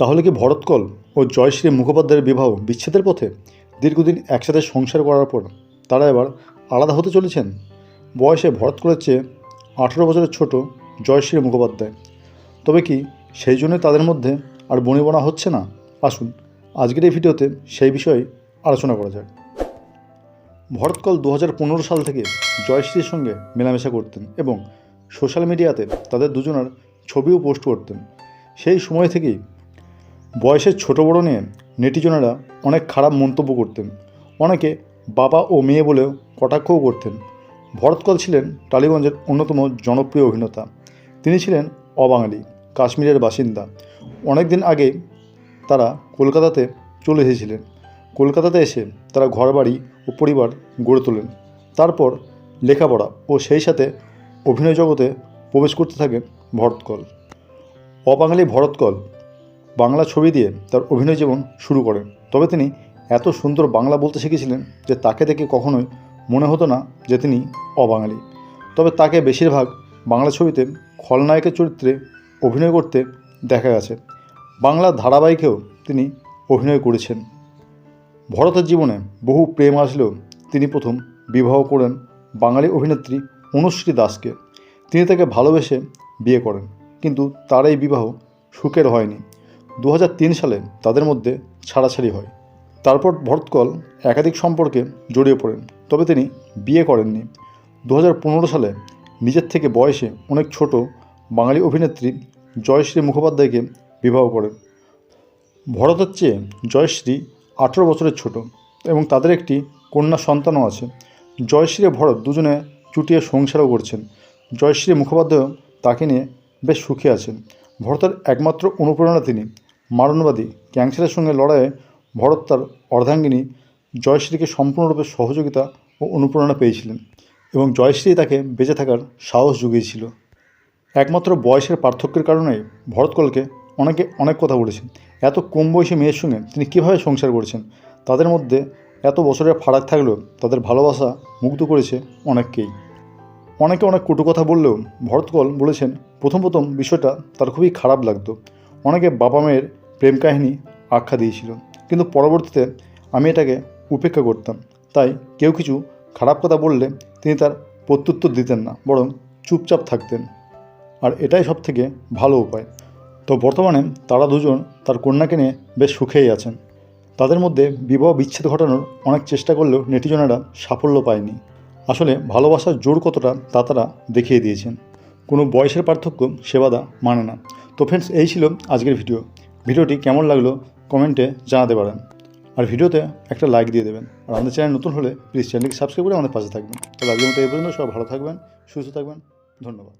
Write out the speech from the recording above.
তাহলে কি ভরতকল ও জয়শ্রী মুখোপাধ্যায়ের বিবাহ বিচ্ছেদের পথে? দীর্ঘদিন একসাথে সংসার করার পর তারা এবার আলাদা হতে চলেছেন। বয়সে ভরতকলের চেয়ে আঠেরো বছরের ছোট জয়শ্রী মুখোপাধ্যায়। তবে কি সেই জন্য তাদের মধ্যে আর বনিবনা হচ্ছে না? আসুন আজকের এই ভিডিওতে সেই বিষয়ে আলোচনা করা যাক। ভরতকল দু হাজার পনেরো সাল থেকে জয়শ্রীর সঙ্গে মেলামেশা করতেন এবং সোশ্যাল মিডিয়াতে তাদের দুজনের ছবিও পোস্ট করতেন। সেই সময় থেকেই বয়সের ছোট বড় নিয়ে নেটিজনেরা অনেক খারাপ মন্তব্য করতেন। অনেকে বাবা ও মেয়ে বলেও কটাক্ষও করতেন। ভরতকল ছিলেন টালিগঞ্জের অন্যতম জনপ্রিয় অভিনেতা। তিনি ছিলেন অবাঙালি, কাশ্মীরের বাসিন্দা। অনেক দিন আগে তারা কলকাতাতে চলে এসেছিলেন। কলকাতাতে এসে তারা ঘরবাড়ি ও পরিবার গড়ে তোলেন। তারপর লেখাপড়া ও সেই সাথে অভিনয় জগতে প্রবেশ করতে থাকেন ভরতকল। অবাঙালি ভরতকল বাংলা ছবি দিয়ে তার অভিনয় জীবন শুরু করেন। তবে তিনি এত সুন্দর বাংলা বলতে শিখেছিলেন যে তাকে দেখে কখনোই মনে হতো না যে তিনি অবাঙালি। তবে তাকে বেশিরভাগ বাংলা ছবিতে খলনায়কের চরিত্রে অভিনয় করতে দেখা গেছে। বাংলা ধারাবাহিকেও তিনি অভিনয় করেছেন। ভরতের জীবনে বহু প্রেম আসলেও তিনি প্রথম বিবাহ করেন বাঙালি অভিনেত্রী অনুশ্রী দাসকে। তিনি তাকে ভালোবেসে বিয়ে করেন, কিন্তু তার এই বিবাহ সুখের হয়নি। দু হাজার তিন সালে তাদের মধ্যে ছাড়াছাড়ি হয়। তারপর ভরতকল একাধিক সম্পর্কে জড়িয়ে পড়েন, তবে তিনি বিয়ে করেননি। দু হাজার পনেরো সালে নিজের থেকে বয়সে অনেক ছোট বাঙালি অভিনেত্রী জয়শ্রী মুখোপাধ্যায়কে বিবাহ করেন। ভরতের চেয়ে জয়শ্রী আঠেরো বছরের ছোট এবং তাদের একটি কন্যা সন্তানও আছে। জয়শ্রী ভরত দুজনে চুটিয়ে সংসারও করছেন। জয়শ্রী মুখোপাধ্যায়ও তাকে নিয়ে বেশ সুখী আছেন। ভরতের একমাত্র অনুপ্রেরণা তিনি। মারণবাদী ক্যান্সারের সঙ্গে লড়াইয়ে ভরত তার অর্ধাঙ্গিনী জয়শ্রীকে সম্পূর্ণরূপে সহযোগিতা ও অনুপ্রেরণা পেয়েছিলেন এবং জয়শ্রী তাকে বেঁচে থাকার সাহস জুগিয়েছিল। একমাত্র বয়সের পার্থক্যের কারণেই ভরতকলকে অনেকে অনেক কথা বলেছেন। এত কম বয়সী মেয়ের সঙ্গে তিনি কীভাবে সংসার করেছেন? তাদের মধ্যে এত বছরের ফারাক থাকলেও তাদের ভালোবাসা মুগ্ধ করেছে অনেককেই। অনেকে অনেক কটু কথা বললেও ভরতকল বলেছেন, প্রথম প্রথম বিষয়টা তার খুবই খারাপ লাগতো। অনেকে বাবা মেয়ের প্রেম কাহিনী আখ্যা দিয়েছিল। কিন্তু পরবর্তীতে আমি এটাকে উপেক্ষা করতাম। তাই কেউ কিছু খারাপ কথা বললে তিনি তার প্রত্যুত্তর দিতেন না, বরং চুপচাপ থাকতেন। আর এটাই সব থেকে ভালো উপায়। তো বর্তমানে তারা দুজন তার কন্যাকে নিয়ে বেশ সুখেই আছেন। তাদের মধ্যে বিবাহ বিচ্ছেদ ঘটানোর অনেক চেষ্টা করলেও নেটিজনেরা সাফল্য পায়নি। আসলে ভালোবাসার জোর কতটা তা তারা দেখিয়ে দিয়েছেন। কোনো বয়সের পার্থক্য সেবাদা মানে না। তো ফ্রেন্ডস এই ছিল আজকের ভিডিও ভিডিওটি কেমন লাগল কমেন্টে জানাতে পারেন। আর ভিডিওতে একটা লাইক দিয়ে দেবেন। আর আমাদের চ্যানেল নতুন হলে প্লিজ চ্যানেলকে সাবস্ক্রাইব করে আমাদের পাশে থাকবেন। তাহলে আজকের মতো এই পর্যন্ত সবাই ভালো থাকবেন, সুস্থ থাকবেন, ধন্যবাদ।